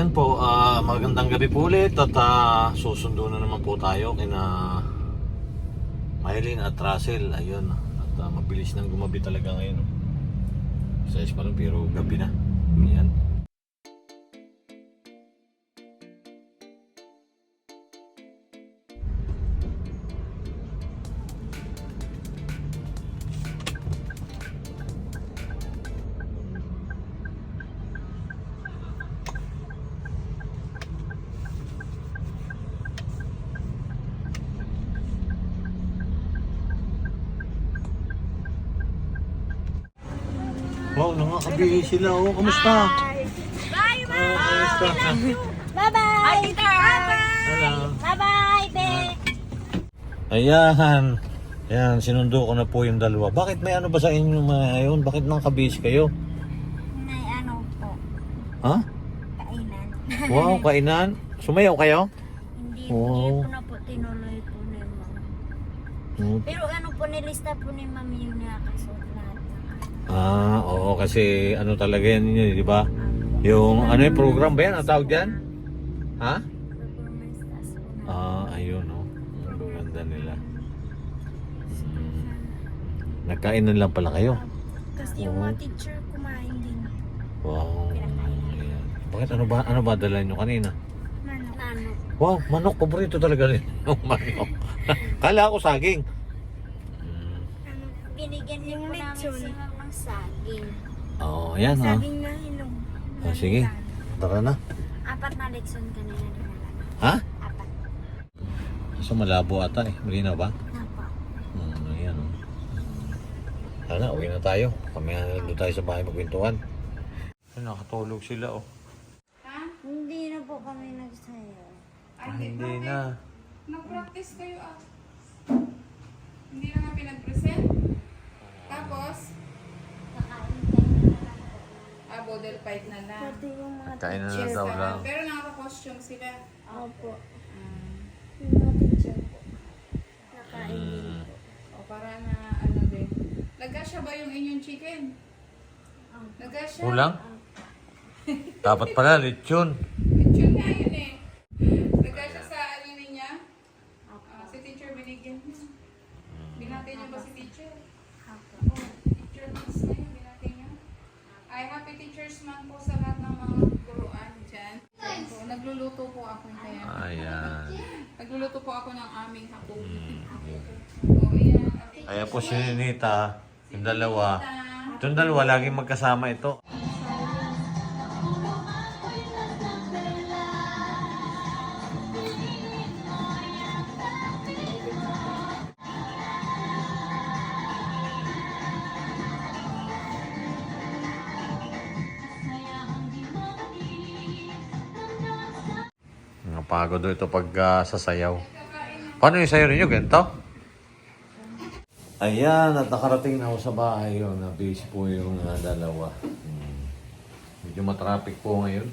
Ayan po, ah, magandang gabi po ulit at ah, susundo na naman po tayo kina Mylene at Russell. Ayun, at ah, mabilis nang gumabi talaga ngayon. Sa pa lang pero gabi na. Wow, nakakabihi sila. Oh, kamusta? Bye, Oh, kamusta? Bye-bye! Ay, tita! Hello. Bye-bye, be! Ayan. Ayan, sinundo ko na po yung dalawa. Bakit may ano ba sa inyo mga ngayon? Bakit nakakabihis kayo? May ano po, Ha? kainan. Wow, kainan? Sumayaw kayo? hindi, Wow. hindi ko na po tinuloy po ni ma'am. Hmm. Pero ano po, nilista po ni ma'am yung nakasuot lahat Ah, oo, kasi ano talaga yan yun, di ba? Yung ano yung program ba yan? Ang tawag dyan? Ha? Ah, ayun, oh. Ang ganda nila. Hmm. Nagkainan lang pala kayo. Kasi yung mga teacher kumain din. Wow. Ayan. Bakit ano ba ano ba dala nyo kanina? Manok. Wow, manok paborito talaga rin yung manok. Kala ko saging. Hmm. Binigyan din po namin sila ng saging. Oh, ayan ha. na hinog. Oh, sige. Tara na. Apat na lekson kanina dinala. Ha? Apat. So malabo ata eh. Malinaw ba? Napa. Hmm, ayan. oh. Tara na, uwi na tayo. Kami doon tayo sa bahay magkwentuhan. Ay, nakatulog sila oh. Hindi na po kami nagsayaw. Ah, hindi na. Nag-practice kayo ah. Hindi na nga pinag-present. Tapos, Kakain kayo na lang po. Ah, model fight na lang. Pati yung mga Kain na na Yes, daw ah, lang. Pero nakaka-costume sila. Opo. Ah, Yung mga teacher po. Nakain din po. o para na ano din. Nagkasya ba yung inyong chicken? Nagkasya? Kulang? Dapat pala, lechon. Lechon nga yun eh. Nagkasya sa ano niya? Ah, si teacher binigyan niya. Binati niyo ba si teacher? Opo. Oh, teacher months na yun, binati niyo. Ay, happy month po sa lahat ng mga guruan dyan. So, nagluluto po ako kaya. Ayan. Nagluluto po ako ng aming hapon. Hmm. O, ayan. Kaya po si Ninita, yung dalawa. Itong dalawa, laging magkasama ito. Napagod daw ito pag ah, sasayaw. Paano yung sayo ninyo? Ganito? Ayan, at nakarating na ako sa bahay yun. Na busy po yung ah, dalawa. Hmm. Medyo matraffic po ngayon.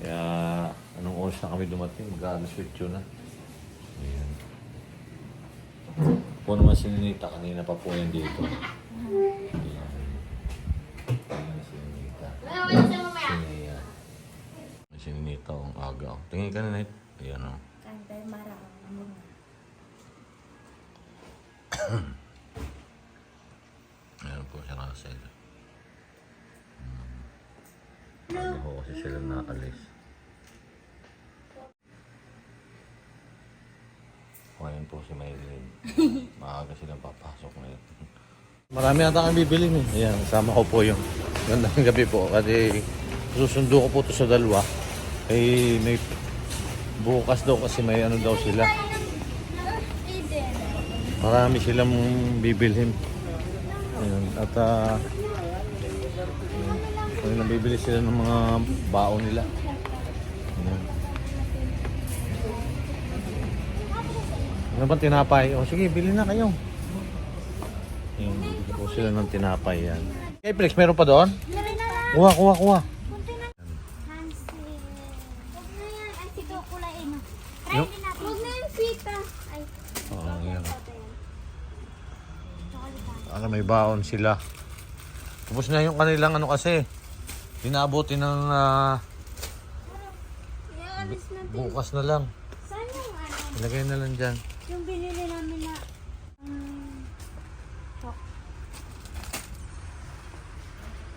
Kaya, anong oras na kami dumating? Mag-alas 8 na. Ayan. Po naman si Ninita, kanina pa po yan dito. Ang aga. Tingin ka na, Nit. Ayan oh. o. Kantay marami. Ayan po si Russell. Hmm. Ano po kasi sila nakalis. O, ayan po si Maylin. Maaga silang papasok ngayon. Marami ata kang bibili eh. Ayan, kasama ko po yung gandang gabi po. Kasi susundo ko po to sa dalawa. Eh, may bukas daw kasi may ano daw sila. Marami silang bibilhin. Ayun, at ah ayun, nabibili sila ng mga baon nila. Ayun. Ano ba tinapay? O sige, bili na kayo. Ayun, bibili po sila ng tinapay yan. Hey, Flex, meron pa doon? Kuha, kuha, kuha. Kunti na. Hansi. Huwag na yan. Ay, sige, kulain. no. Try Yung- din natin. Huwag na yung pita. Ay, Oo, yan. ito yan. Chocolate. Ano, may baon sila. Tapos na yung kanilang ano kasi. Inabuti ng natin. Bukas na lang. Saan yung ano? Ilagay na lang dyan. Yung binili namin na... Um, chok.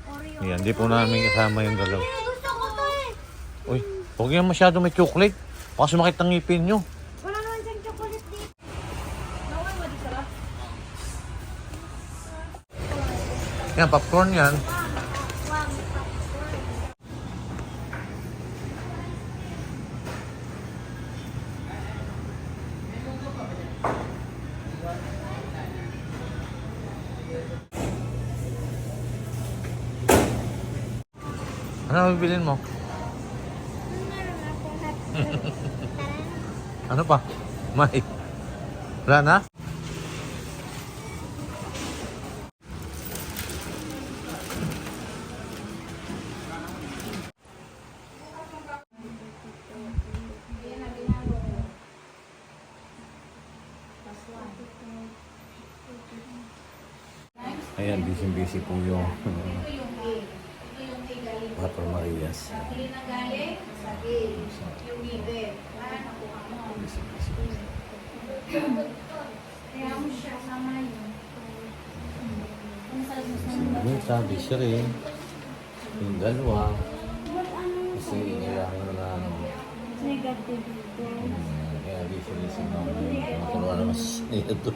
Oreo. Ayan, di po namin kasama yung dalaw. Gusto ko to eh. Uy, huwag yan masyado may chocolate. Baka sumakit ang ngipin nyo. Yan, popcorn yan. Ano bibilin mo? Ano pa? May. Wala na? Kaya mo siya sama yun. Yung sabi siya rin. Yung dalawa. Kasi kailangan na ano. Negative. Kaya busy-busy na ako. Maturuan naman siya nito.